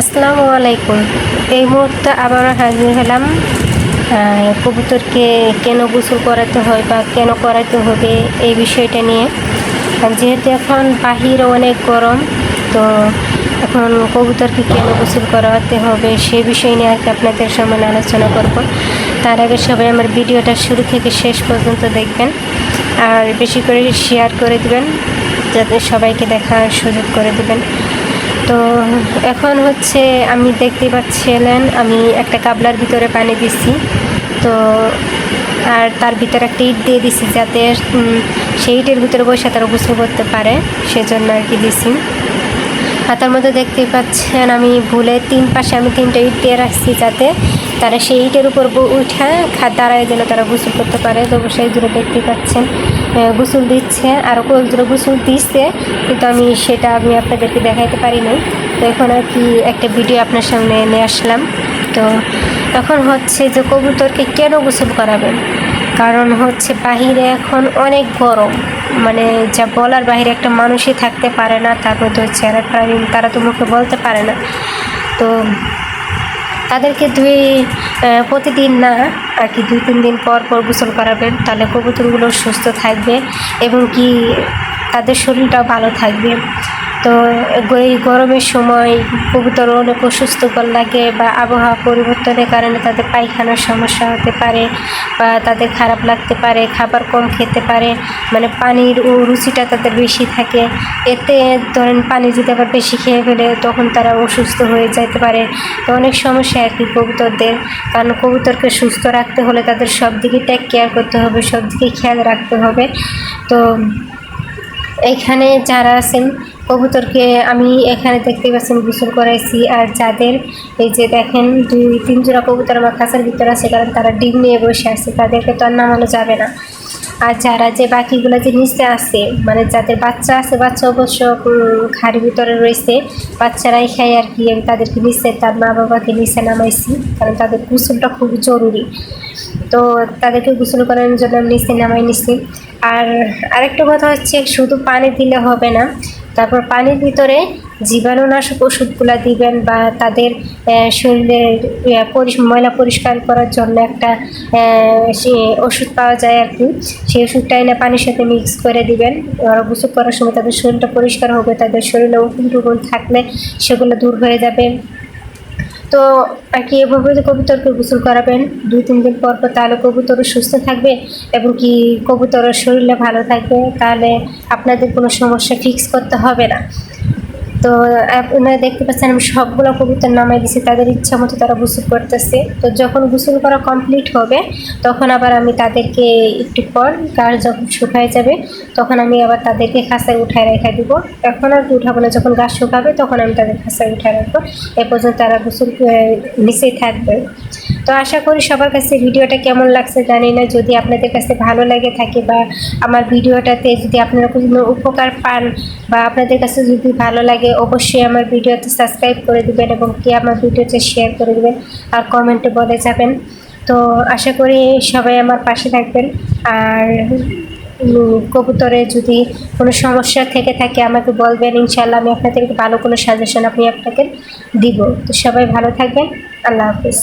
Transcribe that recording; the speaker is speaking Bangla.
আসসালামু আলাইকুম। এই মুহূর্তে আবারও হাজির হলাম। কবুতরকে কেন গোসল করাতে হয় বা কেন করাতে হবে এই বিষয়টা নিয়ে। যেহেতু এখন বাহির অনেক গরম, তো এখন কবুতরকে কেন গোসল করাতে হবে সেই বিষয় নিয়ে আর কি আপনাদের সামনে আলোচনা করব। তার আগে সবাই আমার ভিডিওটা শুরু থেকে শেষ পর্যন্ত দেখবেন আর বেশি করে শেয়ার করে দেবেন, যাতে সবাইকে দেখার সুযোগ করে দিবেন। তো এখন হচ্ছে আমি দেখতে পাচ্ছিলেন আমি একটা কাবলার ভিতরে পানি দিছি। তো আর তার ভিতরে একটা ইট দিয়ে দিছি যাতে সেই ইটের ভিতরে বসে তারা গোসল করতে পারে, সেজন্য আর কি দিছি। আর তার মধ্যে দেখতেই পাচ্ছেন, আমি ভুলে তিন পাশে আমি তিনটা ইট দিয়ে রাখছি যাতে তারা সেই ইটের উপর উঠে খা দাঁড়ায় যেন তারা গোসল করতে পারে। তো সেই জন্য দেখতেই পাচ্ছেন গোসল দিচ্ছে। আর কয়েকজন গোসল দিচ্ছে কিন্তু আমি সেটা আমি আপনাদেরকে দেখাইতে পারি নাই। তো এখন আর কি একটা ভিডিও আপনার সামনে নিয়ে আসলাম। তো এখন হচ্ছে যে কবুতরকে কেন গোসল করাবেন? কারণ হচ্ছে বাহিরে এখন অনেক গরম। মানে যা বলার বাহিরে একটা মানুষই থাকতে পারে না তার মধ্যে হচ্ছে আর প্রাণী তারা তো মুখে বলতে পারে না। তো তাদেরকে দুই প্রতিদিন না, আর কি দুই, তিন দিন পর পর গোসল করাবেন, তাহলে কবুতরগুলো সুস্থ থাকবে এবং কি তাদের শরীরটাও ভালো থাকবে। তো এই গরমের সময় কবুতর অনেক অসুস্থকর লাগে বা আবহাওয়া পরিবর্তনের কারণে তাদের পায়খানার সমস্যা হতে পারে বা তাদের খারাপ লাগতে পারে, খাবার কম খেতে পারে মানে পানির রুচিটা তাদের বেশি থাকে। এতে ধরেন পানি যদি আবার বেশি খেয়ে ফেলে তখন তারা অসুস্থ হয়ে যেতে পারে। তো অনেক সমস্যা কি কবুতরদের। কারণ কবুতরকে সুস্থ রাখতে হলে তাদের সব দিকে টেক কেয়ার করতে হবে সব দিকে খেয়াল রাখতে হবে। তো এখানে যারা আছেন কবুতরকে আমি এখানে দেখতে পাচ্ছেন গোসল করাইছি। আর যাদের এই যে দেখেন, দুই, তিন জোড়া কবুতর আমার কাছের ভিতরে আছে, কারণ তারা ডিম নিয়ে বসে আছে, তাদেরকে তো আর নামানো যাবে না। আর যারা যে বাকিগুলো যে নিচে আছে মানে যাদের বাচ্চা আছে, বাচ্চা অবশ্য খাড়ির ভিতরে রয়েছে, বাচ্চারাই খায় আর কি, আমি তাদেরকে নিচে, তার মা বাবাকে নিচে নামাইছি, কারণ তাদের গোসলটা খুব জরুরি। তো তাদেরকে গোসল করানোর জন্য আমি নিচে নামাই নিছি। আর আরেকটা কথা হচ্ছে, শুধু পানি দিলে হবে না তারপর পানির ভিতরে জীবাণুনাশক ওষুধগুলো দিবেন বা তাদের শরীরের ময়লা পরিষ্কার করার জন্য একটা ওষুধ পাওয়া যায় আর কি। সেই ওষুধটা এনে পানির সাথে মিক্স করে দিবেন। গোসল করার সময় তাদের শরীরটা পরিষ্কার হবে, তাদের শরীরে উকুন টুকুন থাকলে সেগুলো দূর হয়ে যাবে। তো কি এভাবে যে কবুতরকে গোসল করাবেন, দুই, তিন দিন পর পর তাহলে কবুতরও সুস্থ থাকবে এবং কি কবুতরের শরীরে ভালো থাকবে, তাহলে আপনাদের কোনো সমস্যা ফিক্স করতে হবে না। তো আপনারা দেখতে পাচ্ছেন আমি সবগুলো কবুতর নামাই দিছি, তাদের ইচ্ছা মতো তারা গোসল করতেছে। তো যখন গোসল করা কমপ্লিট হবে, তখন আবার আমি তাদেরকে একটু পর গাছ যখন শুকায় যাবে, তখন আমি আবার তাদেরকে খাঁচায় উঠায় রেখে দিব। এখন আর উঠাবো না, যখন গাছ শুকাবে, তখন আমি তাদের খাঁচায় উঠায় রাখব। এ পর্যন্ত তারা গোসল নিচেই থাকবে। তো আশা করি সবার কাছে ভিডিওটা কেমন লাগছে জানি না। যদি আপনাদের কাছে ভালো লাগে থাকে বা আমার ভিডিওটাতে যদি আপনারা কোনো উপকার পান বা আপনাদের কাছে যদি ভালো লাগে, অবশ্যই আমার ভিডিওতে সাবস্ক্রাইব করে দিবেন এবং কি আমার ভিডিওতে শেয়ার করে দেবেন আর কমেন্টে বলে যাবেন। তো আশা করি সবাই আমার পাশে থাকবেন। আর কবুতরে যদি কোনো সমস্যা থেকে থাকে আমাকে বলবেন ইনশাল্লাহ আমি আপনাদেরকে ভালো কোনো সাজেশন আপনি আপনাকে দিব। তো সবাই ভালো থাকবেন। আল্লাহ হাফিজ।